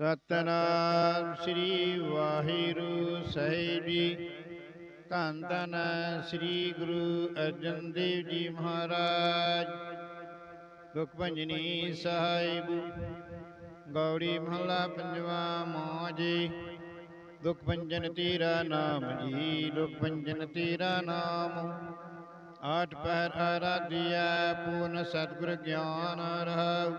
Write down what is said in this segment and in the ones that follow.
ਸਤਨਾਮ ਸ੍ਰੀ ਵਾਹਿਗੁਰੂ ਸਾਹਿਬ ਜੀ। ਧੰਨ ਧੰਨ ਸ੍ਰੀ ਗੁਰੂ ਅਰਜਨ ਦੇਵ ਜੀ ਮਹਾਰਾਜ। ਦੁਖ ਭੰਜਨੀ ਸਾਹਿਬ। ਗੌੜੀ ਮਹਲਾ ਪੰਜਵਾ ਮੋਜੀ। ਦੁਖ ਭੰਜਨ ਤੇਰਾ ਨਾਮ ਜੀ, ਦੁਖ ਭੰਜਨ ਤੇਰਾ ਨਾਮ। ਆਠ ਪਹਿਰ ਆਰਾਧਿਆ, ਪੂਰਨ ਸਤਿਗੁਰ ਗਿਆਨ ਰਹਾਉ।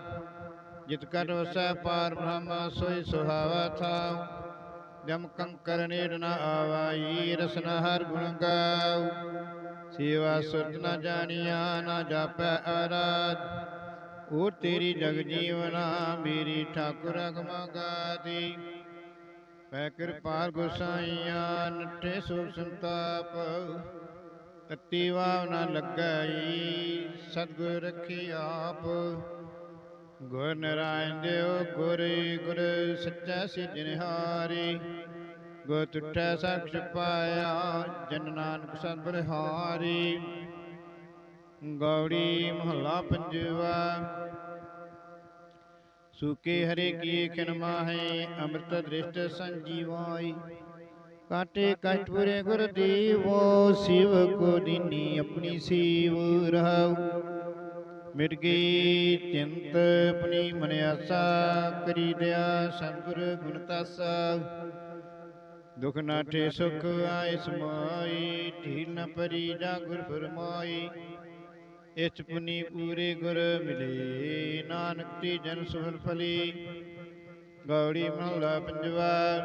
ਜਿਤ ਕਰ ਵਸੈ ਪਾਰ ਬ੍ਰਹਮ, ਸੋਈ ਸੁਹਾਵਾ ਥਾਉ ਜਮ ਕੰਕਰ ਨੇੜ ਨ ਆਵਾਈ ਰਸਨ ਹਰ ਗੁਣ ਗਾਉ। ਸੇਵਾ ਸੁਰਤ ਨ ਜਾਣੀਆ, ਨ ਜਾਪੈ ਆਰਾਧ। ਉਹ ਤੇਰੀ ਜਗ ਜੀਵਨਾ, ਮੇਰੀ ਠਾਕੁਰ ਅਗਮਾ ਗਾਦੀ। ਪੈ ਕਿਰਪਾਲ ਗੁਸਾਈਆ, ਨੱਠੇ ਸੁਖ ਸੰਤਾਪ। ਤਤੀ ਵਾਵ ਨ ਲੱਗਈ, ਸਤਿਗੁਰ ਰਖੀ ਆਪ। ਗੁਰ ਨਰਾਇਣ ਦਿਓ, ਗੁਰ ਗੁਰ ਸੱਚਾ ਸਿਜਨਹਾਰੀ ਗੁਰ ਤੁਠੈ ਸਾਖਿ ਪਾਇਆ, ਜਨ ਨਾਨਕ ਸਤ ਬਲਿਹਾਰੀ। ਗੌੜੀ ਮਹਲਾ ਪੰਜਵਾ। ਸੁਕੇ ਹਰੇ ਕੀ ਖਿਨ ਮਾਹੇ, ਅੰਮ੍ਰਿਤ ਦ੍ਰਿਸ਼ਟ ਸੰਜੀਵਾਈ। ਕਾਟੇ ਕਸ਼ਟ ਪੁਰੇ ਗੁਰ ਦੇਵੋ, ਸਿਵ ਕੋ ਦੀਨੀ ਆਪਣੀ ਸੀਵ ਰਹਾਉ। ਮਿਟ ਗਈ ਚਿੰਤ ਆਪਣੀ ਮਨ ਕਰੀ ਦਿਆ ਸਤਿਗੁਰ ਗੁਣ ਤਾਸਾ। ਦੁਖ ਨਾਠੇ ਸੁਖ ਆਇ ਸਮਾਈ ਢੀਲ ਨ ਪਰੀ ਜਾ ਗੁਰ ਫਰਮਾਈ। ਇਸ ਪੁਨੀ ਪੂਰੇ ਗੁਰ ਮਿਲੇ, ਨਾਨਕ ਤੇ ਜਨ ਸੁਹਲ ਫਲੀ। ਗੌੜੀ ਮਹਲਾ ਪੰਜਵਾ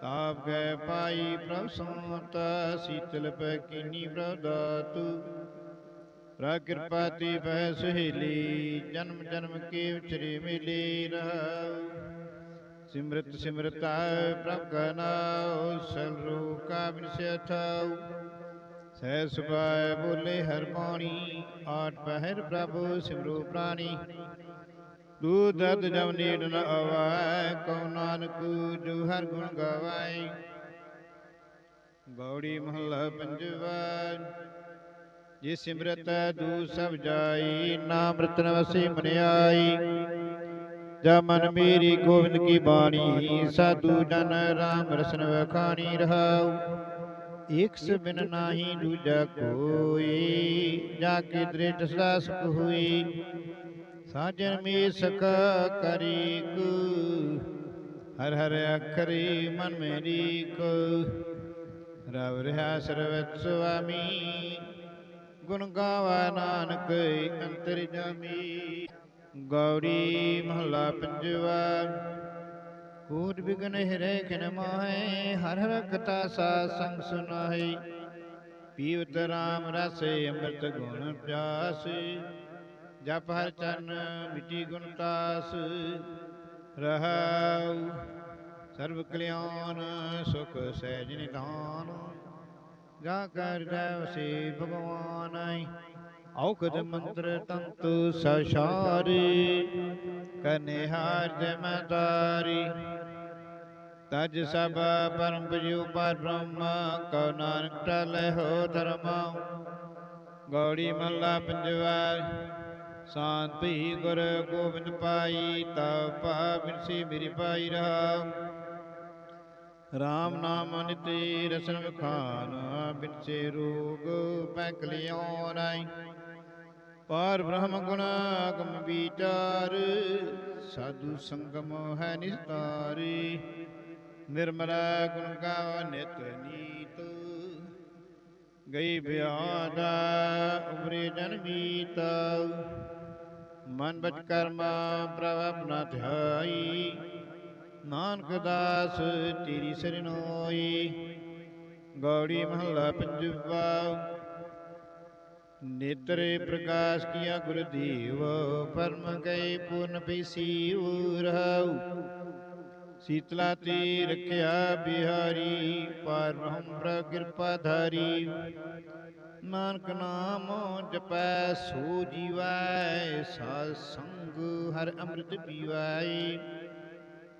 ਤਾਪ ਗਏ ਪਾਈ ਪ੍ਰਭ ਸੰਤ, ਸੀਤਲ ਪੈ ਕੀਨੀ ਪ੍ਰਭ ਦਾਤੂ। ਰਾ ਕਿਰਪਾ ਤੇ ਬਹਿ ਸੁਹੇਲੀ ਜਨਮ ਜਨਮ ਕੇ ਉਚਰੇ ਮਿਲੇ ਰਹਾਉ ਸਿਮਰਤ ਸਿਮਰਤਾ ਪ੍ਰਭ ਕਾ ਨਾਉ ਸਰੂ ਕਾ ਬਿਨਸਿ ਥਾਉ ਸਹਿ ਸੁਭਾਇ ਬੋਲੇ ਹਰ ਬਾਣੀ ਆਠ ਪਹਿਰ ਪ੍ਰਭ ਸਿਮਰੋ ਪ੍ਰਾਣੀ। ਦੂਧ ਦਦ ਜਮ ਨੀੜ ਨ ਆਵੈ ਕਉ ਨਾਨਕ ਜੋ ਹਰ ਗੁਣ ਗਾਵੈ ਗੌੜੀ ਮਹਲਾ ਪੰਜਵਾ ਜੇ ਸਿਮਰਤ ਦੂ ਸਭ ਜਾਈ ਨਾਮ ਰਤਨ ਵਸੇ ਮਨਿਆਈ। ਜਾ ਮਨ ਮੇਰੀ ਗੋਬਿੰਦ ਕੀ ਬਾਣੀ ਸਾਧੂ ਜਨ ਰਾਮ ਰਸਨ ਵਖਾਣੀ ਰਹਾਉ। ਇਕ ਬਿਨ ਨਾਹੀ ਦੂਜਾ ਕੋਈ। ਜਾ ਕੇ ਦ੍ਰਿੜ ਸਦਾ ਸੁਖ ਹੋਈ। ਸਾਜਨ ਮੇ ਸਕਾ ਕਰੀ ਕੂ। ਹਰ ਹਰ ਅਖਰੀ ਮਨ ਮੇਰੀ ਕੋ। ਰਵ ਰਹਾ ਸਰਵਤ ਸੁਆਮੀ। ਗੁਣ ਗਾਵਾ ਨਾਨਕ ਅੰਤਰ ਜਾਮੀ। ਗੌਰੀ ਮਹਲਾ ਪੰਜਵਾ। ਕੂਟ ਬਿਗਨ ਹਿਰੇ ਖਿਨ ਮਾਹੇ, ਹਰ ਹਰ ਕਥਾ ਸਾ ਸੰਗ ਸੁਨਾਹੀ। ਪੀਵਤ ਰਾਮ ਰਸ, ਅੰਮ੍ਰਿਤ ਗੁਣ ਪਿਆਸ। ਜਪ ਹਰ ਚਰਨ ਮਿਟੀ ਗੁਣ ਤਾਸ। ਰਹਾਉ ਸਰਬ ਕਲਿਆਣ, ਸੁਖ ਸਹਿਜ ਨਿਧਾਨ। ਜਾ ਕਰ ਵਸੇ ਭਗਵਾਨ। ਆਈ ਔਖਦ ਮੰਤਰ ਤੰਤ ਸਸ਼ਾਰੀ ਕਰਨੇ ਹਾਰ ਜਮਤਾਰੀ ਤਜ ਸਭ ਪਰਮ ਜਿਉ ਪਰ ਬ੍ਰਹਮ, ਕਉ ਨਾਨਕ ਟਲੈ ਹੋ ਧਰਮ। ਗੌੜੀ ਮੱਲਾ ਪੰਜਵਾ ਸ਼ਾਂਤੀ ਗੁਰ ਗੋਬਿੰਦ ਪਾਈ ਤਾ ਪਾ ਬਿਨਸੀ ਮੇਰੀ ਪਾਈ ਰਹਾ। ਰਾਮ ਨਾਮ ਨਿਤੇ ਰਸਨ ਵਖਾਨ ਬਿਨਸੇ ਰੋਗ ਪੈ ਕਲਿਆਣਾਈ ਪਾਰ ਬ੍ਰਹਮ ਗੁਣ ਅਗਮ ਵਿਚਾਰ ਸਾਧੂ ਸੰਗਮ ਹੈ ਨਿਸਤਾਰੀ। ਨਿਰਮਲਾ ਗੁਣ ਗਾਵ ਨਿਤ ਨੀਤ। ਗਈ ਬਿਆਦਾ ਉਮਰੇ ਜਨ ਮੀਤ। ਮਨ ਬਚ ਕਰਮਾ ਪ੍ਰਭ ਆਪਣਾ ਧਿਆਈ। ਨਾਨਕ ਦਾਸ, ਤੇਰੀ ਸਰਨੋਈ ਗੌੜੀ ਮਹੱਲਾ ਪੰਜਵਾ। ਨੇਤਰੇ ਪ੍ਰਕਾਸ਼ ਕੀਆ ਗੁਰਦੇਵ, ਪਰਮ ਗਏ ਪੂਰਨ ਪੀਸੀ ਰਹਾਉ। ਸੀਤਲਾ ਤੇ ਰਖਿਆ ਬਿਹਾਰੀ, ਪਾਰ ਬ੍ਰਹਮ ਧਾਰੀ। ਨਾਨਕ ਨਾਮ ਜਪੈ, ਸੋ ਜੀਵੈ, ਸਾਧ ਸੰਗ ਹਰ ਅੰਮ੍ਰਿਤ ਪੀਵੈ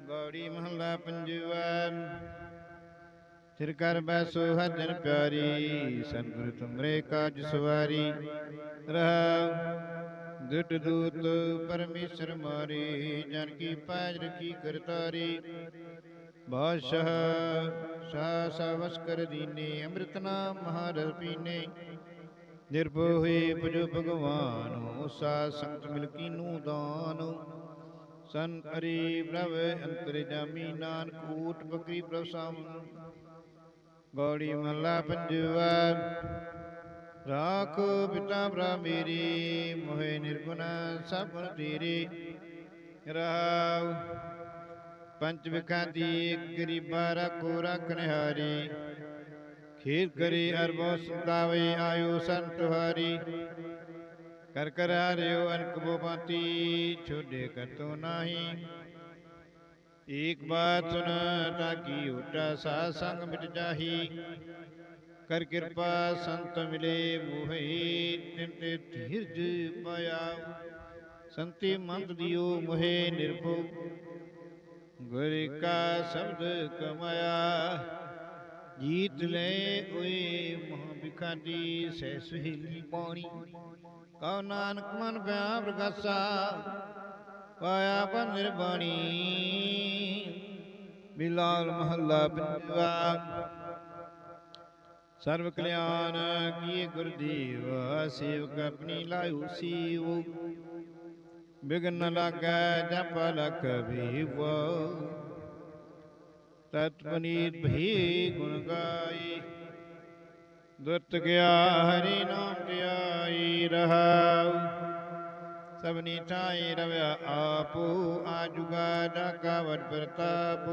ਗੌੜੀ ਮਹੱਲਾ ਪੰਜਵਾ ਸਿਰ ਕਰ ਬੈਸੋ ਹਜਨ ਪਿਆਰੀ, ਸਤਿਗੁਰ ਤੁਮਰੇ ਕਾਜ ਸਵਾਰੀ। ਰਹਾ ਦੁਟ ਦੂਤ ਪਰਮੇਸ਼ਰ ਮਾਰੀ, ਜਨ ਕੀ ਪੈਜ ਰਖੀ ਕਰਤਾਰੀ। ਬਾਦਸ਼ਾਹ ਸਾ ਸਵਸ ਕਰ ਦੀਨੇ, ਅੰਮ੍ਰਿਤ ਨਾਮ ਮਹਾਰਸ ਪੀਨੇ। ਨਿਰਭਉ ਹੋਏ ਪੁਜ ਭਗਵਾਨ ਸਾ ਸੰਤ ਮਿਲ ਕੀਨੂ ਦਾਨ। ਸਨ ਅਰੀ ਪ੍ਰਭ ਅੰਤਰ ਜਾਮੀ ਨਾਨਕ ਊਟ ਬਕਰੀ ਪ੍ਰਭ ਸਾਮ ਗੌੜੀ ਮਹਲਾ ਪੰਜਵਾ, ਰਾਖ ਪਿਤਾ ਭਰਾ ਮੇਰੀ, ਮੋਹਿ ਨਿਰਗੁਣ ਸਭ ਗੁਣ ਤੇਰੇ। ਰਾਵ ਪੰਜ ਵਿਖਾਂ ਦੀ ਗਰੀਬਾ ਰੱਖੋ ਰੱਖਣ ਹਾਰੀ ਖੇਤ ਅਰਬੋ ਸੰਤਾਵੇ ਆਇਓ ਸੰਤ ਹਾਰੀ। ਕਰ ਕਰਾਰਿਓ ਅਨਕ ਬੋਪਾਤੀ, ਛੋਡੇ ਕਰਤੋ ਨਾਹੀ। ਏਕ ਬਾਤ ਸੁਨ ਤਾਕੀ ਉਟਾ ਸਾ ਸੰਗ ਮਿਟ ਜਾਹੀ। ਕਰ ਕਿਰਪਾ ਸੰਤ ਮਿਲੇ ਮੋਹਿ ਤਿਨ ਧੀਰਜ ਪਾਇਆ। ਸੰਤੀ ਮੰਤ ਦਿਓ ਮੋਹੇ ਨਿਰਭਉ। ਗੁਰ ਕਾ ਸ਼ਬਦ ਕਮਾਇਆ। ਜੀਤ ਲੈ ਓਏ ਮਹਾ ਬਿਖਾਦੀ ਸਹਿ ਸੁਹੇਲੀ ਪਾਣੀ ਕਉ ਨਾਨਕ ਮਨ ਪਿਆ ਪ੍ਰਗਾਸਾ ਪਾਇਆ ਬੰਦਰ ਬਾਣੀ। ਬਿਲਾਲ ਮਹੱਲਾ ਪੰਜਵਾ ਸਰਵ ਕਲਿਆਣ ਕੀਏ ਗੁਰਦੇਵ ਸੇਵਕ ਆਪਣੀ ਲਾਇਓ ਸੀਵ ਬਿਗਨ ਨ ਲਾਗੈ ਜਪ ਲਖ ਵੀਵ। ਤਤ ਪਨੀਤ ਭੀ ਗੁਣ ਗਾਈ ਦੁਰਤ ਗਿਆ, ਹਰੀ ਨਾਮ ਧਿਆਈ ਰਹਾਉ। ਸਭਨੀ ਠਾਈ ਰਵਿਆ ਆਪੂ, ਆਜੁਗਾ ਡਾਕਾ ਵਡ ਪ੍ਰਤਾਪ।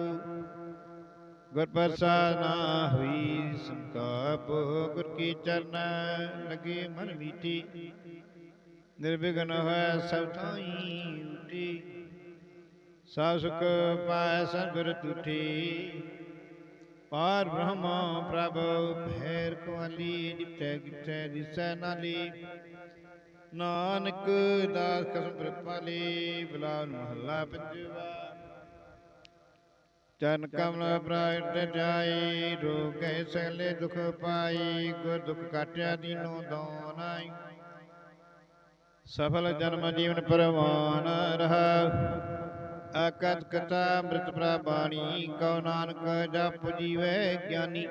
ਗੁਰ ਪ੍ਰਸਾਦ ਨਾ ਹੋਈ ਸੰਤਾਪ, ਗੁਰ ਕੀ ਚਰਨ ਲਗੇ ਮਨ ਮੀਠੀ ਨਿਰਵਿਘਨ ਹੋਇ ਸਭ ਤਾਈ ਉਠੀ ਸਾ ਸੁਖ ਪਾਇ ਸਗੁਰ ਤੁਠੀ ਪਾਰ ਬ੍ਰਹਮ ਪ੍ਰਭ ਭੈਰ ਕੁਆਲੀ ਜਿਤੈ ਗਿਤੈ ਦਿਸੈ ਨਾਲੀ। ਨਾਨਕ ਦਾਸ ਕਸਮ ਪ੍ਰਪਾਲੀ, ਬਲਾਨ ਮਹੱਲਾ ਪੰਜਵਾ। ਚਰਨ ਕਮਲ ਪ੍ਰਾਇਟ ਜਾਈ, ਰੋਗੈ ਸਗਲੇ ਦੁਖ ਪਾਈ, ਗੁਰ ਦੁਖ ਕਾਟਿਆ ਦੀਨੋ ਦੋਨਾਈ ਸਫਲ ਜਨਮ ਜੀਵਨ ਪਰਵਾਨ ਰਹਾ। ਅਕਤ ਕਥਾ ਅੰਮ੍ਰਿਤ ਪ੍ਰਬਾਣੀ ਕਉ ਨਾਨਕ ਜਪ ਜੀਵੈ ਗਿਆਨੀ।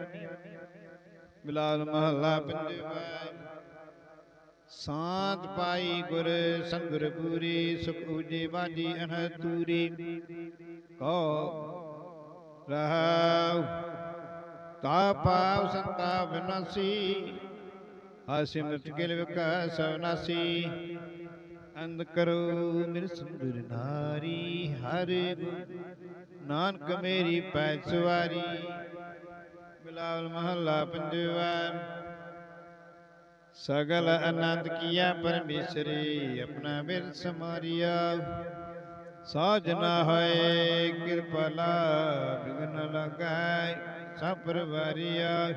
ਬਿਲਾਲ ਮਹੱਲਾ ਪੰਜਵਾ। ਸਾਤ ਪਾਈ ਗੁਰ ਸੰਗੁਰ ਪੂਰੀ, ਸੁਖ ਉਜੇ ਬਾਜੀ ਅਨਹ ਤੂਰੀ। ਰਹਾਉ, ਤਾ ਪਾਵ ਸੰਤਾ ਵਿਨਾਸੀ ਹਾਸਿਮਤ ਕਿਲ ਵਿਕਾਸ ਵਿਨਾਸੀ ਅੰਧ ਕਰੋ ਮਿਰ ਨਾਰੀ, ਹਰ ਨਾਨਕ ਮੇਰੀ ਪੈ ਸਵਾਰੀ, ਬਿਲਾਵਲ ਮਹੱਲਾ ਪੰਜਵਾ। ਸਗਲ ਆਨੰਦ ਕੀਆ ਪਰਮੇਸ਼ਰੀ, ਆਪਣਾ ਬਿਰ ਸਮਾਰਿਆ। ਸਾਜਨਾ ਹੋਏ ਕਿਰਪਾਲਾ ਬਿਗਨ ਲਗਾਇ ਸਭ ਪਰਵਾਰੀਆ।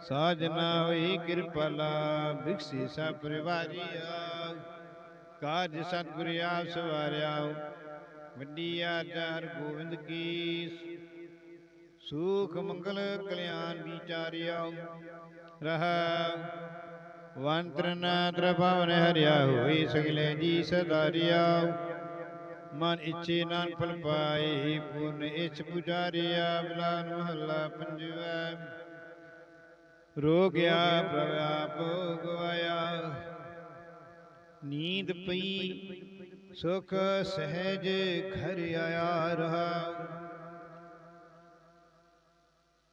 ਸਾਜਨਾ ਹੋਈ ਕਿਰਪਾਲਾ ਬਿਕਸੀ ਸਭ ਪਰਿਵਾਰੀਆ। ਕਾਜ ਸਤਿਗੁਰ ਆਪ ਸਵਾਰਿਆ ਵੱਡੀ ਆਚਾਰ ਗੋਬਿੰਦ ਕੀ ਸੁਖ ਮੰਗਲ ਕਲਿਆਣ ਵਿਚਾਰਿਆ ਰਹ ਵੰਤਰ ਨਾਦਰ ਭਵਨ ਹਰਿਆ ਹੋਈ ਸਗਲੇ ਜੀ ਸਦਾਰਿਆ ਮਨ ਇਛੇ ਨਾਨ ਫਲ ਪਾਏ ਪੂਰਨ ਇਛ ਪੁਜਾਰਿਆ ਬਿਲਾਨ ਮਹੱਲਾ ਪੰਜਵਾ। ਰੋਗਿਆ ਪ੍ਰਭਾਪ ਗਵਾਇਆ ਨੀਂਦ ਪਈ। ਸੁਖ ਸਹਿਜ ਘਰ ਆਇਆ ਰਹਾ।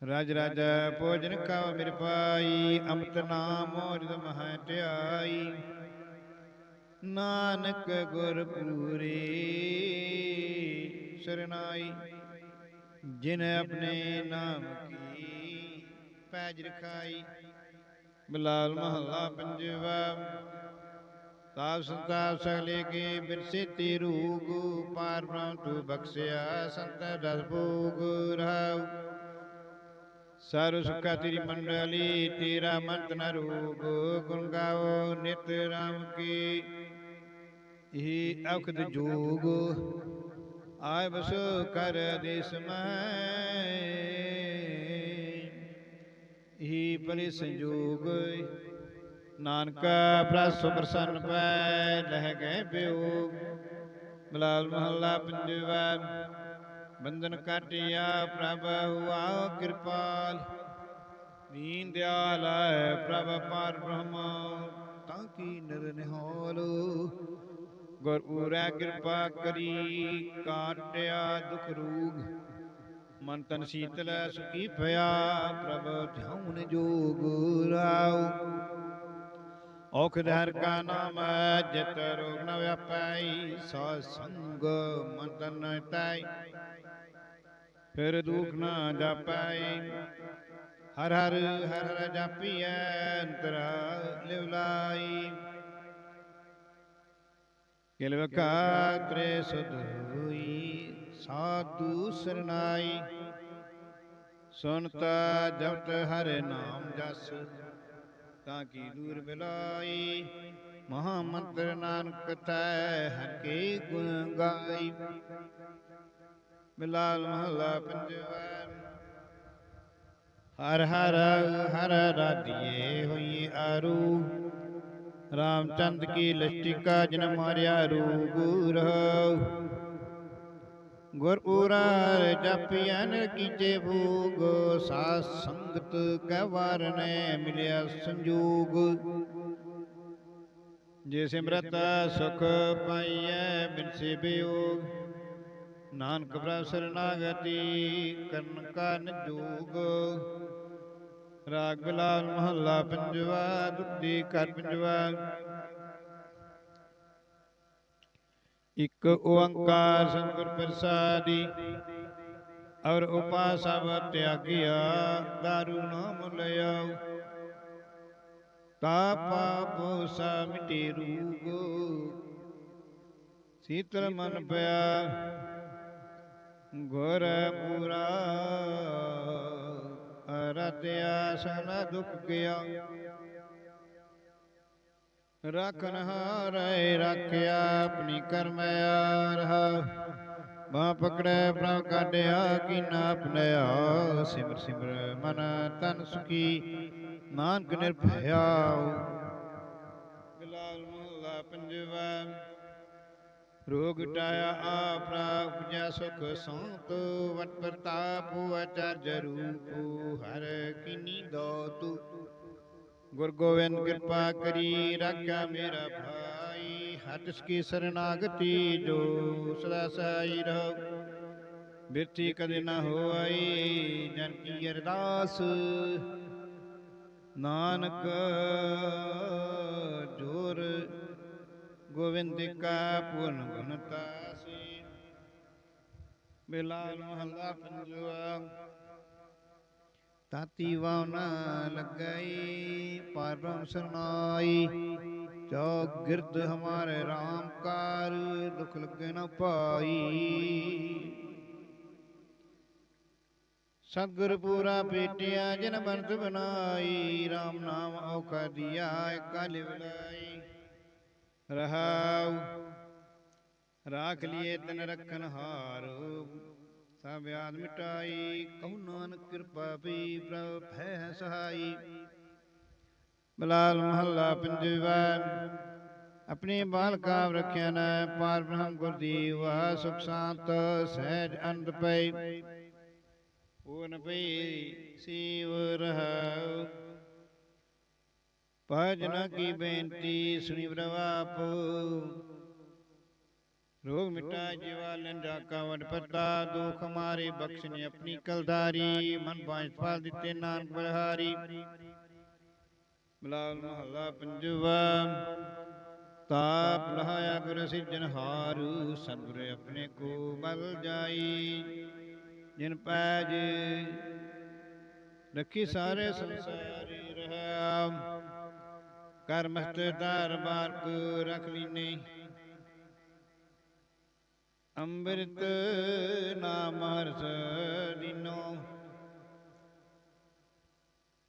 ਰਾਜ ਰਾਜਾ, ਭੋਜਨ ਕਾ ਮਿਰ ਪਾਈ, ਅੰਮ੍ਰਿਤ ਨਾਮ ਮੋਰਿਦ ਮਹ ਧਿਆਈ। ਨਾਨਕ ਗੁਰ ਪੂਰੇ ਸਰਨਾਈ। ਜਿਨ ਆਪਣੇ ਨਾਮ ਕੀ ਪੈਜ ਰਖਾਈ। ਬਲਾਲ ਮਹੱਲਾ ਪੰਜਵਾ। ਤਾਪ ਸੰਤਾਪ ਸਗਲੇ ਕੇ ਬਿਰਸੇ ਤੇ ਰੂਗ ਪਾਰ ਬ੍ਰਹਮ ਤੂ ਬਖਸ਼ਿਆ, ਸੰਤ ਦਸ ਭੋਗ ਰਹਾਉ। ਸਰੁ ਸੁਖਾ ਤੇਰੀ ਮੰਡਲੀ, ਤੇਰਾ ਮੰਤ ਨ ਰੂਪ, ਗੁਣ ਗਾਓ ਨਿਤ ਰਾਮ ਕੀ। ਇਹ ਅਖਦ ਜੋਗ ਆਇ ਬਸ ਕਰ ਦੇਸ ਮੈਂ। ਇਹ ਪਰੇ ਸੰਜੋਗ ਨਾਨਕ ਪ੍ਰਸ ਪ੍ਰਸੰਨ ਪੈ ਲਹਿ ਗਏ ਬਿਯੋਗ ਬਲਾਲ ਮਹੱਲਾ ਪੰਜਵਾ, ਬੰਧਨ ਕਾਟਿਆ ਪ੍ਰਭ ਹੁਆ ਕਿਰਪਾਲ। ਦੀਨ ਦਿਆਲ ਪ੍ਰਭ ਪਾਰ ਬ੍ਰਹਮ, ਤਾਂ ਕੀ ਨਿਰ ਨਿਹਾਲ। ਗੁਰ ਉਰੈ ਕਿਰਪਾ ਕਰੀ, ਕਾਟਿਆ ਦੁਖ ਰੂਗ। ਮਨ ਤਨ ਸੀਤਲ ਸੁਖੀ ਭਇਆ, ਪ੍ਰਭ ਧਿਆਉਨ ਜੋਗ ਰਾਉ। ਔਖਦ ਹਰ ਕਾ ਨਾਮ ਹੈ, ਜਿਤ ਰੋਗ ਨ ਵਿਆਪੈ ਸਾ ਸੰਗ ਮਨ ਤਨ ਤੈ ਫਿਰ ਦੁਖ ਨ ਜਾਪੈ ਹਰ ਹਰ ਹਰ ਹਰ ਜਾਪੀਐ ਅੰਤਰਾ ਲਿਵਲਾਈ ਕਿਲਵਕਾ ਤ੍ਰੇ ਸੁਧ ਹੋਈ ਸਾਧੂ ਸਰਨਾਈ। ਸੁਨਤਾ ਜਪਤ ਹਰਿ ਨਾਮ ਜਸ। ਤਾਂ ਕੀ ਦੂਰ ਬਿਲਾਈ? ਮਹਾ ਮੰਤਰ ਨਾਨਕ ਤੈ ਹਰ ਗੁਣ ਗਾਈ। ਬਿਲਾਲ ਮਹਲਾ ਪੰਜਵਾ। ਹਰ ਹਰ ਹਰ ਰਾਧੀਏ ਹੋਈ ਆਰੂ। ਰਾਮਚੰਦ ਕੀ ਲਸ਼ਟਿਕਾ ਜਨ ਮਾਰਿਆ ਰੂਗ ਰਹੋ ਗੁਰ ਉਰਾਰ ਜਪਿਆਨ ਕੀਜੇ ਭੂਗ, ਸਾਧ ਸੰਗਤ ਕੈ ਵਾਰਨੇ ਮਿਲਿਆ ਸੰਜੋਗ। ਜੇ ਸਿਮਰਤ ਸੁਖ ਪਾਈਐ, ਬਿਨ ਸੇ ਬਿਯੋਗ ਨਾਨਕ ਪ੍ਰਭ ਸਰਨਾਗਤੀ ਕਰਨ ਕਾਨ ਜੋਗ। ਰਾਗ ਬਿਲਾਲ ਮਹੱਲਾ ਪੰਜਵਾ ਦੁੱਧੀ ਕਰ ਪੰਜਵਾ ਇਕ ਓੰਕਾਰ ਸਤਿਗੁਰ ਪ੍ਰਸਾਦੀ ਔਰ ਉਪਾਸਵ ਤਿਆਗਿਆ ਦਾਰੂ ਨਾਮ ਲਿਆ ਤਾ ਪਾਪ ਸਾ ਮਿਟੇ ਰੂਗ ਸੀਤਲ ਮਨ ਪਿਆ ਗੁਰ ਪੂਰਾ ਅਰਤਿਆ ਸਨ ਦੁਖ ਗਿਆ ਰਖਨ ਹਾਰੇ ਰੱਖਿਆ ਆਪਣੀ ਕਰਮ ਰਹਾ ਬਾਹ ਪਕੜੈ ਪ੍ਰਭ ਕਾਢਿਆ, ਕੀਨਾ ਆਪਣਿਆ ਸਿਮਰ ਸਿਮਰ ਮਨ ਤਨ ਸੁਖੀ। ਨਾਨਕ ਨਿਰਭਇਆ ਬਿਲਾਲ ਮਹੱਲਾ ਪੰਜਵਾ। ਰੋਗ ਟਾਇਆ ਆ ਆਪ ਰਾਖਿਆ ਸੁਖ ਸੰਤ। ਵਟ ਪ੍ਰਤਾਪ ਅਚਰਜ ਰੂਪ, ਹਰ ਕਿਨੀ ਦੋਤੂ। ਗੁਰ ਗੋਬਿੰਦ ਕਿਰਪਾ ਕਰੀ, ਰੱਖਿਆ ਮੇਰਾ ਭਾਈ ਹਟਸ ਕੀ ਸਰਨਾਗਤੀ ਜੋ ਸਦਾ ਸਾਈ ਰਹੋ। ਬਿਰਤੀ ਕਦੇ ਨਾ ਹੋਈ, ਜਨ ਕੀ ਅਰਦਾਸ। ਨਾਨਕ ਜੋਰ ਗੋਵਿੰਦ ਕਾ ਪੂਰਨ ਗੁਣਤਾ ਸੀ ਬਿਲਾਲ ਮਹੱਲਾ ਪੰਜਵਾ ਤਾਤੀ ਵਾਉਨਾ ਲੱਗਈ, ਪਰਮ ਸਰਨਾਈ ਚੌ ਗਿਰਦ ਹਮਾਰੇ RAM ਕਾਰ, ਦੁਖ ਲੱਗੇ ਨਾ ਪਾਈ ਸਤਿਗੁਰ ਪੂਰਾ ਪੇਟਿਆ, ਜਨ ਬੰਤ ਬਨਾਈ RAM ਨਾਮ ਔਖਾ ਦਿਆ ਕਾਲ ਵਿਲਾਈ ਰਹਾਉ, ਰਾਖ ਲਿਏ ਤਨ ਰਖਨ ਹਾਰ। ਸਭ ਆਦ ਮਿਟਾਈ, ਕਹੂ ਨਾਨਕ ਕਿਰਪਾ ਪੀ ਪ੍ਰਭ ਹੈ ਸਹਾਈ। ਬਲਾਲ ਮਹੱਲਾ ਪੰਜਵਾ ਆਪਣੇ ਬਾਲ ਕਾਵ ਰਖਿਆ ਨਾ, ਪਾਰ ਬ੍ਰਹਮ ਗੁਰਦੀਵ ਸੁਖ ਸ਼ਾਂਤ, ਸਹਿਜ ਅੰਤ ਪਈ। ਪੂਰਨ ਪਈ ਸੀਵ ਰਹਾਉ। ਭਜਨ ਕੀ ਬੇਨਤੀ ਸੁਣੀ ਪ੍ਰਵਾਪ ਰੋਗ ਮਿਟਾ ਜੀਵਾ ਲੰਡਾ ਕਵਨ ਪਤਾ ਦੁਖ ਮਾਰੇ ਬਖਸ਼ਨੇ ਆਪਣੀ ਕਲਦਾਰੀ ਮਨ ਬਾਝ ਫਲ ਦਿੱਤੇ ਨਾਨਕ ਬਲਹਾਰੀ। ਬਲਾਲ ਮਹੱਲਾ ਪੰਜਵਾ ਤਾਪ ਲਹਾਇਆ ਗੁਰ ਸਿਜਨਹਾਰ ਸਤਿਗੁਰ ਆਪਣੇ ਕੋ ਬਲ ਜਾਈ। ਜਿਨ ਪੈਜ ਰੱਖੀ ਸਾਰੇ ਸੰਸਾਰੀ ਰਹਾ। ਕਰ ਮਸਤ ਦਰਬਾਰ ਕੋ ਰਖ ਲੀਨੇ। ਅੰਮ੍ਰਿਤ ਨਾਮ ਹਰਸ ਦਿਨੋ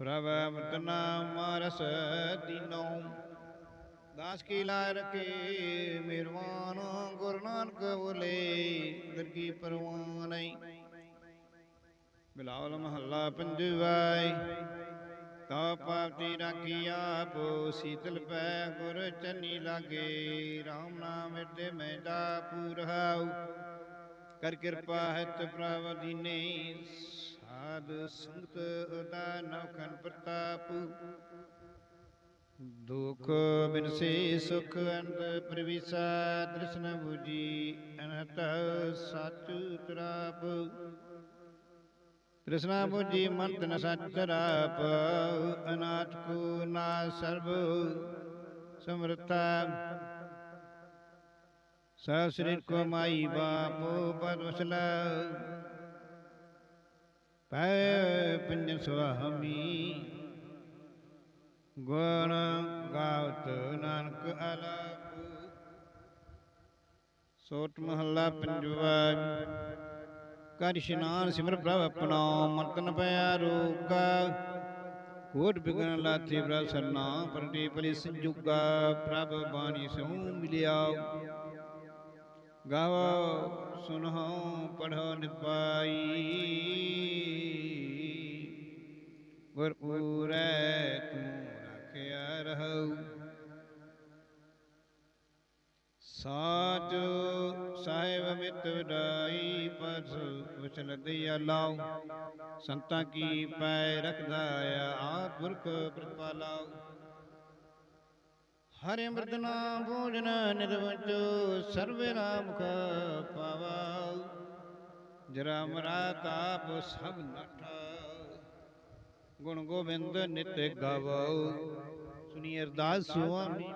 ਪ੍ਰਭ ਅੰਮ੍ਰਿਤ ਨਾਮ ਰਸ ਦਿਨੋ ਦਾਸ ਕੀ ਲਾਇ ਰਕੇ ਮਿਰਵਾਨ ਗੁਰੂ ਨਾਨਕ ਬੋਲੇ ਦਰਗੀ ਪਰਵਾਨਈ ਬਿਲਾਵਲ ਮਹੱਲਾ ਪੰਜਵਾਈ ਤਾ ਪਾਪਤੀ ਰਾਖੀ ਆਪ ਸੀਤਲ ਪੈ, ਗੁਰ ਚੰਨੀ ਲਾਗੇ। RAM ਨਾਮ ਹਿਰਦੇ ਮੈਂ ਦਾ ਪੂਰਹਾਉ ਕਰ ਕਿਰਪਾ ਹੈ ਪ੍ਰਭ ਦੀਨੇ, ਸਾਧ ਸੰਗਤ ਉਦਾ ਨਵਖਨ ਪ੍ਰਤਾਪ। ਦੁਖ ਬਿਨਸੇ ਸੁਖ ਅੰਤ ਪ੍ਰਵਿਸਾ, ਦ੍ਰਿਸ਼ਨ ਬੁਜੀ ਅਨਹਤ ਸਚ ਤਰਾਪ। ਤ੍ਰਿਸ਼ਨਾ ਬੁਜੀ ਮੰਤ ਨ ਸਚ ਤਰਾਪ ਅਨਾਥ ਕੋ ਨਾ ਸਰਬ ਸਮਰਤਾ ਸਾ ਸਰੀਰ ਕੋ ਮਾਈ ਬਾਪੋ ਪਦ ਪੈ ਪੰਜ ਸੁਆਮੀ। ਗੁਣ ਗਾਵਤ ਨਾਨਕ ਆਲਾਪ ਸੋਟ ਮਹੱਲਾ ਪੰਜਵਾ। ਕਰ ਇਸ਼ਨਾਨ ਸਿਮਰ ਪ੍ਰਭ ਆਪਣਾ, ਮੰਤਨ ਪਿਆ ਰੋਗਾ। ਕੋਟ ਬਿਗਨ ਲਾਤੀ ਪ੍ਰਭ ਸਰਨਾ ਪਰਟੀ ਪਲੀ ਸੰਜੁਗਾ, ਪ੍ਰਭ ਬਾਣੀ ਸੋ ਮਿਲਿਆ। ਗਾਵੋ ਸੁਨੋ ਪੜੋ ਨਿਪਾਈ ਗੁਰ ਤੂੰ ਰਖਿਆ ਰਹਉ ਸਾਚ ਸਾਹਿਬ ਮਿਤ ਵਡਾਈ ਪਸ ਵਚਨ ਦਿਆ ਲਾਉ ਸੰਤਾਂ ਕੀ ਪੈ ਰਖਦਾ ਆਪ ਪੁਰਖ ਪ੍ਰਤਪਾਲਾਉ ਹਰਿ ਅੰਮ੍ਰਿਤ ਨਾਮ ਭੋਜਨ ਨਿਰਵਚ ਸਰਵੇ ਰਾਮ ਕਾ ਪਾਵਾ ਜਰਾ ਮਰਾ ਤਾਪ ਸਭ ਨਠਾ। ਗੁਣ ਗੋਬਿੰਦ ਨਿਤ ਗਾਵੋ ਸੁਨੀ ਅਰਦਾਸ ਸੁਆਮੀ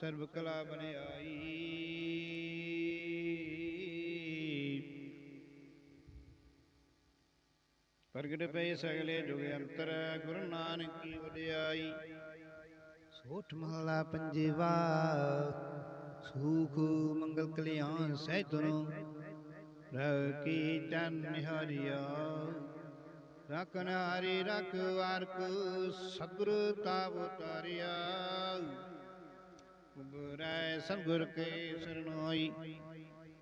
ਸਰਬ ਕਲਾ ਬਨਿਆਈ ਪ੍ਰਗਟ ਪਏ ਸਗਲੇ ਜੁਗ ਅੰਤਰ, ਗੁਰੂ ਨਾਨਕ ਕੀ ਵਡਿਆਈ ਸੋਠ ਮਹਲਾ ਪੰਜਵਾ, ਸੁਖ ਮੰਗਲ ਕਲਿਆਣ ਸਹਿਤਨੋ ਰਵ ਕੀ ਚੰਨ ਨਿਹਾਰਿਆ। ਰਖਨ ਹਰੀ ਰਖਵਾਰਕ ਸਤਿਗੁਰ ਤਾਵ ਤਾਰਿਆ। ਉਬਰੈ ਸਤਿਗੁਰ ਕੇ ਸਰਣਾਈ,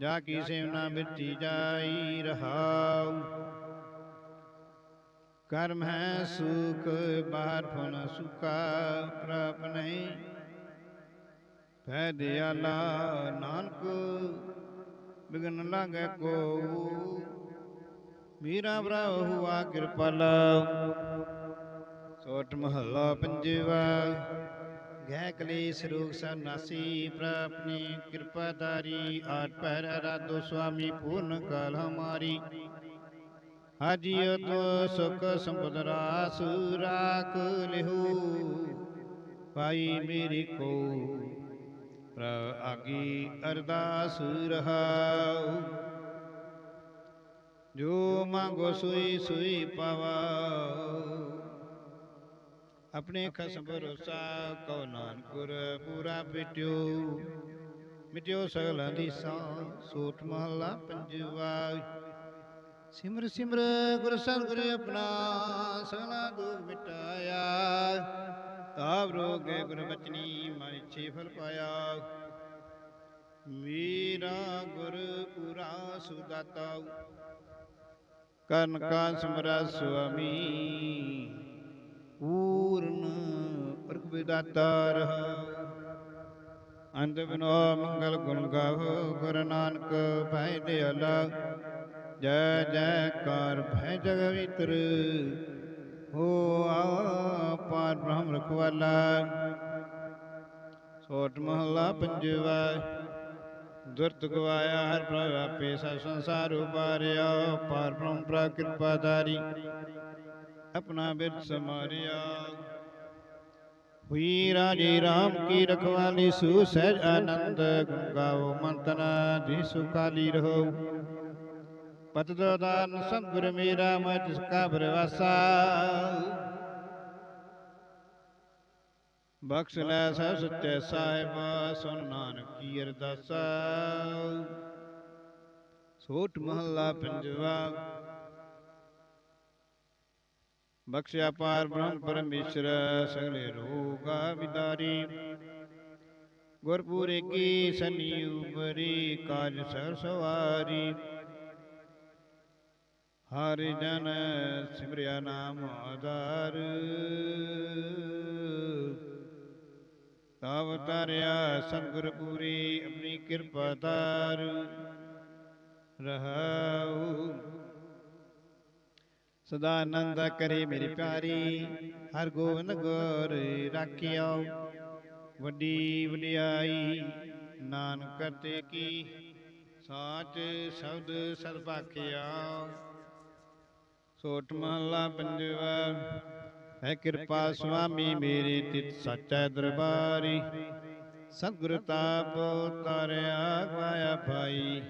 ਜਾ ਕੀ ਸੇਵਨਾ ਬਿਰਤੀ ਜਾਈ ਰਹਾਉ। ਕਰਮ ਹੈ ਸੁਖ, ਬਾਹਰ ਫਨ ਸੁਖਾ ਪ੍ਰਭ ਨਹੀਂ। ਪੈ ਦਿਆਲਾ ਨਾਨਕ, ਬਿਗਨ ਲਾਗੇ ਕੋ। ਮੀਰਾ ਭਰਾ ਹੁਆ ਕਿਰਪਾਲਾ। ਸੋਟ ਮਹੱਲਾ ਪੰਜਵਾ, ਗਹਿ ਕਲੇਸ਼ ਰੋਗ ਸਰਨਾਸੀ ਪ੍ਰਪਨੀ ਕਿਰਪਾਦਾਰੀ ਆਟ ਪਹਿਰ ਅਰਾਧੋ ਸੁਆਮੀ, ਪੂਰਨ ਕਾਲ ਹਮਾਰੀ। ਹਾਜੀਓ ਤੋ ਸੁਖ ਸੰਪਦ ਰਾਸ ਰਾਖ ਲਿਹੂ। ਪਾਈ ਮੇਰੀ ਕੋ ਪ੍ਰ ਆਗੀ ਅਰਦਾਸ ਰਹਾਉ। ਜੋ ਮੰਗੋ ਸੋਈ ਸੋਈ ਪਾਵਾ ਆਪਣੇ ਖਸਮ ਭਰੋਸਾ ਕਉ ਨਾਨਕੁਰ ਪੂਰਾ ਮਿਟਿਓ। ਮਿਟਿਓ। ਸਗਲਾਂ ਦੀ ਸਾਂ ਸੋਟ ਮਹਲਾ ਪੰਜਵਾ ਸਿਮਰ ਸਿਮਰ ਗੁਰ ਸਤਿਗੁਰ ਆਪਣਾ ਸਗਲਾ ਦੁਖ ਮਿਟਾਇਆ। ਤਾਪ ਰੋਗੇ ਗੁਰ ਬਚਨੀ ਮਨ ਛੇ ਫਲ ਪਾਇਆ। ਮੇਰਾ ਗੁਰ ਪੂਰਾ ਸੁਦਾਤਾ। ਕਰਨ ਕਾ ਸਮਰਾ ਸੁਆਮੀ, ਪੂਰਨ ਪ੍ਰਭ ਵਿਦਾਤਾ ਰਹਾ। ਅੰਤ ਬਿਨੋ ਮੰਗਲ ਗੁਣ ਗਾਵੋ ਗੁਰ ਨਾਨਕ ਭੈ ਦਿਆਲਾ। ਜੈ ਜੈਕਾਰ ਭੈ ਜਗਵਿਤਰ ਹੋ ਆਪਾਰ ਬ੍ਰਹਮ ਰਖਵਾਲਾ। ਛੋਟ ਮਹਲਾ ਪੰਜਵਾ, ਦੁਰਤ ਗਵਾਇਆ ਹਰ ਪ੍ਰਭ ਆਪੇ ਸਭ ਸੰਸਾਰ ਉਪਾਰਿਆ, ਪਾਰ ਬ੍ਰਹਮ ਪ੍ਰਾ ਕਿਰਪਾਦਾਰੀ ਆਪਣਾ ਬਿਰਤ ਸਮਾਰਿਆ। ਹੋਈ ਰਾਜੇ ਰਾਮ ਕੀ ਰਖਵਾਲੀ, ਸੂ ਸਹਿਜ ਆਨੰਦ ਗਾਓ ਮੰਤਨਾ, ਜੀ ਸੁਖਾਲੀ ਰਹੋ। ਪਤ ਦਾਨ ਸੰਗੁਰ ਮੇਰਾ ਮੈਂ ਜਿਸ ਕਾ ਬਰਵਾਸਾ ਬਖਸ਼ ਲੈ ਸਭ ਸੱਚੇ ਸਾਹਿਬ ਸੁਨ ਨਾਨਕ ਕੀ ਅਰਦਾਸਾ ਸੋਟ ਮਹੱਲਾ ਪੰਜਵਾ ਬਖਸ਼ਿਆ ਪਾਰ ਬ੍ਰਹਮ ਪਰਮੇਸ਼ਰ ਸਗਲੇ ਰੋਗਾ ਵਿਦਾਰੀ ਗੁਰਪੂਰੇ ਕੀ ਸਨੀ ਉਬਰੀ ਕਾਜ ਸਰ ਸਵਾਰੀ ਹਰਿ ਜਨ ਸਿਮਰਿਆ ਨਾਮ ਆਧਾਰ। ਤਵ ਤਰਿਆ ਸਤਿਗੁਰ ਪੂਰੀ ਆਪਣੀ ਕਿਰਪਾ ਧਾਰ। ਰਹਾਉ। ਸਦਾ ਆਨੰਦ ਕਰੇ ਮੇਰੀ ਪਿਆਰੀ ਹਰ ਗੋਬਿੰਦ ਗੁਰ ਰਾਖਿਓ ਵੱਡੀ ਵਡਿਆਈ ਨਾਨਕ ਤੇ ਕੀ ਸਾਚ ਸ਼ਬਦ ਸਦ ਭਾਖਿਆ। ਸੋਟ ਮਹਲਾ ਪੰਜਵਾ। ਹੈ ਕਿਰਪਾ ਸੁਆਮੀ, ਮੇਰੇ ਤਿਤ ਸੱਚਾ ਦਰਬਾਰੀ। ਸਤਿਗੁਰ ਤਾਪ ਤਾਰਿਆ ਗਾਇਆ ਭਾਈ।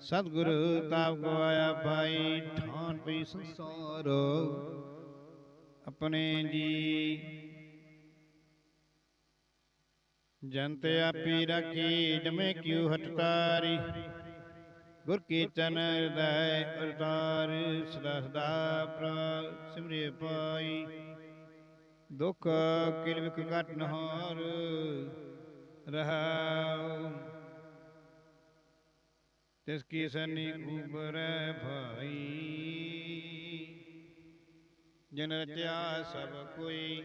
ਸਤਿਗੁਰੂ ਤਾਪ ਗਵਾਇਆ ਭਾਈ, ਠਾਨ ਪਈ ਸੰਸਾਰ। ਆਪਣੇ ਜੀ ਜੰਤ ਆਪੀ ਰਖੀ, ਜਮੇ ਕਿਉ ਹਟਤਾਰੀ ਗੁਰ ਕੀਰਤਨ ਹਿਰਦੈ ਅਰਤਾਰ ਸਦਾ ਸਦਾ ਪ੍ਰ ਸਿਮਰੇ ਪਾਈ। ਦੁਖ ਕਿਲ ਵਿਕ ਘਟ ਨਹਾਰ ਰਹਾਉ। ਤਿਸ ਕੀ ਸਨੀ ਉਬਰੈ ਭਾਈ। ਜਨ ਰਚਿਆ ਸਭ ਕੋਈ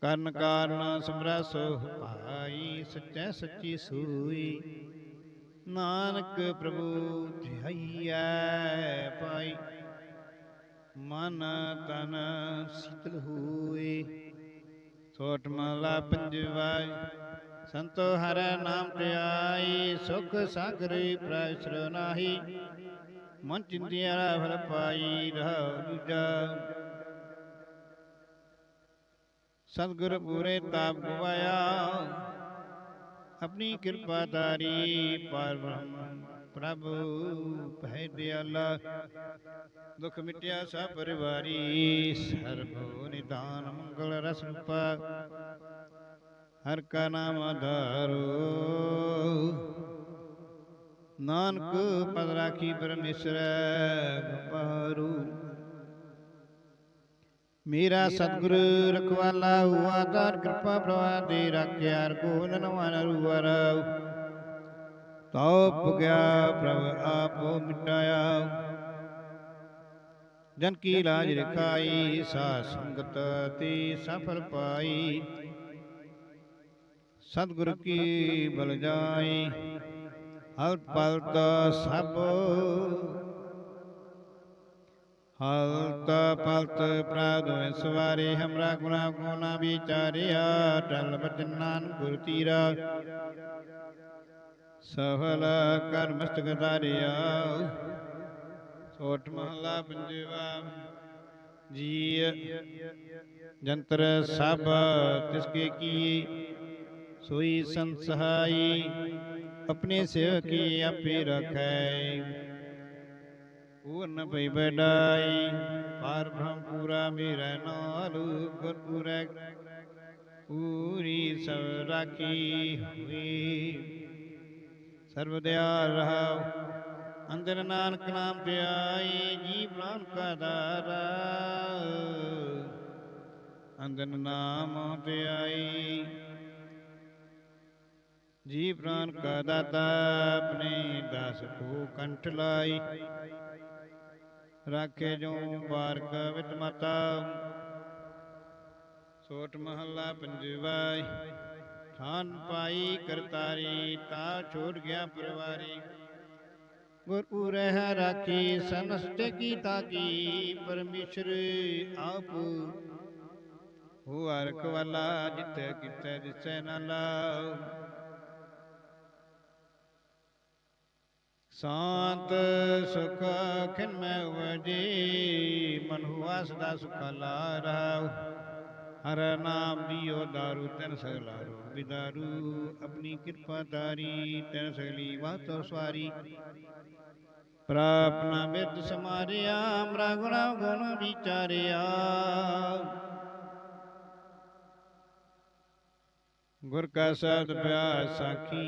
ਕਰਨ ਕਾਰਨ ਸਮਰਸ ਭਾਈ ਸੱਚੈ ਸੱਚੀ ਸੂਈ। ਨਾਨਕ ਪ੍ਰਭੂ ਧਿਆਈਐ ਪਾਈ ਮਨ ਤਨ ਸੀਤਲ ਹੋਏ। ਸੋਟ ਮਹਲਾ ਪੰਜਵਾ, ਸੰਤੋ ਹਰ ਨਾਮ ਧਿਆਈ ਸੁਖ ਸਾਗਰ ਪ੍ਰਸਰ ਨਾਹੀ। ਮਨ ਚਿੰਤਿਆ ਫਲ ਪਾਈ ਰਹੁ ਦੂਜਾ। ਸਤਿਗੁਰ ਪੂਰੇ ਤਾਪ ਗਵਾਇਆ ਆਪਣੀ ਕਿਰਪਾ ਤਾਰੀ ਪਰ ਬ੍ਰਹਮ ਪ੍ਰਭ ਪਹਿ ਦਿਆਲਾ ਦੁਖ ਮਿਟਿਆ ਸਭ ਪਰਿਵਾਰੀ ਸਰਬੋ ਨਿਦਾਨ ਮੰਗਲ ਰਸ ਰੂਪਾ ਹਰ ਕਾ ਨਾਮ ਆਧਾਰੋ ਨਾਨਕ ਪਦ ਰਾਖੀ ਪਰਮੇਸ਼ਰ ਗਪਾਰੂ ਮੇਰਾ ਸਤਿਗੁਰ ਰਖਵਾਲਾ ਹੁਆ ਦਾਰ ਕਿਰਪਾ ਪ੍ਰਵਾ ਦੇ ਰੱਖਿਆ ਗੋਨ ਨਵਾਨ ਰੂਵਰ ਤਉ ਪੁਗਿਆ ਪ੍ਰਭ ਆਪੋ ਮਿਟਾਇਆ। ਜਨ ਕੀ ਲਾਜ ਰਖਾਈ ਸਾ ਸੰਗਤ ਤੇ ਸਫਲ ਪਾਈ। ਸਤਿਗੁਰ ਕੀ ਬਲ ਜਾਈ ਹਰ ਪਲਤ ਸਭ ਹਲਤ ਪਲਤ ਪ੍ਰਾਦੁ ਸਵਾਰੇ ਹਮਰਾ ਗੁਨਾ ਗੁਨਾ ਵਿਚਾਰਿਆ ਟਲ ਬਚਨਾਨ ਗੁਰ ਤੀਰਾ ਸਫਲ ਕਰ ਮਸਤਕ ਧਾਰਿਆ ਸੋਟ ਮਹਲਾ ਪੰਜਵਾ ਜੀ ਜੰਤਰ ਸਭ ਤਿਸ ਕੇ ਕੀ ਸੋਈ ਸੰਸਹਾਈ ਆਪਣੇ ਸੇਵਕੀ ਆਪੇ ਰਖੈ ਪੂਰਨ ਭਈ ਬਡਾਈ ਪਰ ਬ੍ਰਹਮ ਪੂਰਾ ਮੇਰਾ ਨਾਲ ਗੁਰ ਪੂਰੈ ਪੂਰੀ ਸਭ ਰਾਖੀ ਹੋਈ ਸਰਬ ਦਿਆਲ ਰਹਾਉ ਅੰਦਰ ਨਾਨਕ ਨਾਮ ਪਿਆਈ ਜੀ ਪ੍ਰਾਨ ਕਾ ਦਾਰਾ ਅੰਦਰ ਨਾਮ ਪਿਆਈ ਜੀ ਪ੍ਰਾਨ ਕਾ ਦਾਤਾ ਆਪਣੇ ਦਾਸ ਕੋ ਕੰਠ ਲਾਈ। ਰਾਖੇ ਜੋ ਬਾਰਕ ਵਿਤ ਮਾਤਾ। ਛੋਟ ਮਹੱਲਾ ਪੰਜਵਾ ਥਾਨ ਪਾਈ ਕਰਤਾਰੀ, ਤਾ ਛੋੜ ਗਿਆ ਪਰਵਾਰੀ। ਗੁਰੂ ਰਹਿ ਰਾਖੀ ਸੰਸਟ ਕੀ ਤਾਕੀ ਪਰਮੇਸ਼ਰ ਆਪ। ਹੋ ਅਰਖ ਵਾਲਾ ਜਿੱਥੇ ਕਿਤੇ ਦਿਸੈ ਨਾ ਲਾਉ ਸ਼ਾਂਤ ਸੁਖ ਖਿਨ ਮੈਂ ਵਜੇ ਮਨ ਹੁਆ ਸਦਾ ਸੁਖਾਲਾ ਰਹਾਉ। ਹਰ ਨਾਮ ਦਿਓ ਦਾਰੂ, ਤਨ ਸਗਲਾਰੋ ਵਿਦਾਰੂ ਆਪਣੀ ਕਿਰਪਾ ਤਾਰੀ ਤਨ ਸਗਲੀ ਬਾਤੋ ਸਵਾਰੀ। ਪ੍ਰਾਪਨਾ ਬਿਰਦ ਸਮਾਰਿਆ, ਅਮਰਾ ਗੁਣਾ ਗੁਣ ਵਿਚਾਰਿਆ। ਗੁਰ ਕਾ ਸਬਦ ਪਿਆ ਸਾਖੀ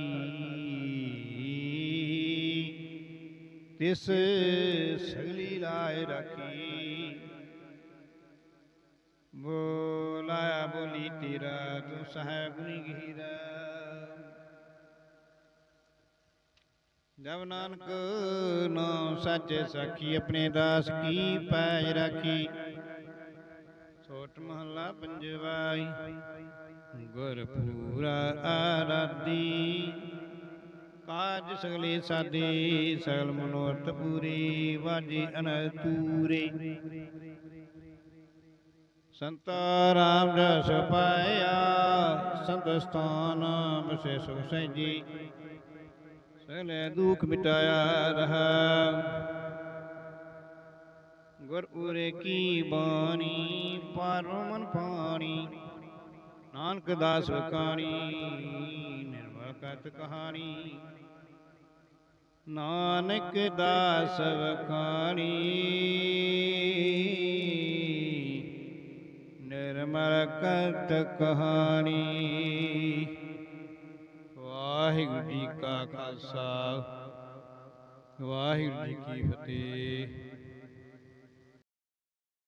ਤਿਸ ਸਗਲੀ ਲਾਇ ਰਾਖੀ। ਬੋਲਾਇਆ ਬੋਲੀ ਤੇਰਾ, ਤੂੰ ਸਹਿ ਗੁਣੀ ਗਹੀਰਾ। ਜਬ ਨਾਨਕ ਨਾਮ ਸੱਚ ਸਾਖੀ, ਆਪਣੇ ਦਾਸ ਕੀ ਪੈਜ ਰਾਖੀ। ਛੋਟ ਮਹੱਲਾ ਪੰਜਵਾਈ ਗੁਰ ਪੂਰਾ ਆਰਾਧੀ। ਕਾਜ ਸਗਲੇ ਸਾਦੇ, ਸਗਲ ਮਨੋਰਥ ਪੂਰੇ, ਵਾਜੇ ਅਨਤੂਰੇ ਸੰਤਾ ਰਾਮ ਜਸ ਪਾਇਆ, ਸੰਤ ਸਥਾਨ ਬਸੇ ਸੁਖ ਸਹਿਜੀ। ਸਗਲੇ ਦੁਖ ਮਿਟਾਇਆ ਰਹਾ। ਗੁਰ ਉਰੇ ਕੀ ਬਾਣੀ, ਪਾਰੋ ਮਨ ਪਾਣੀ। ਨਾਨਕ ਦਾਸ ਵਕਾਣੀ, ਨਿਰਮਲ ਕਤ ਕਹਾਣੀ। ਨਾਨਕ ਦਾਸ ਵਕਾਣੀ ਨਿਰਮਲ ਕਤ ਕਹਾਣੀ। ਵਾਹਿਗੁਰੂ ਜੀ ਕਾ ਖਾਲਸਾ। ਵਾਹਿਗੁਰੂ ਜੀ ਕੀ ਫਤਿਹ।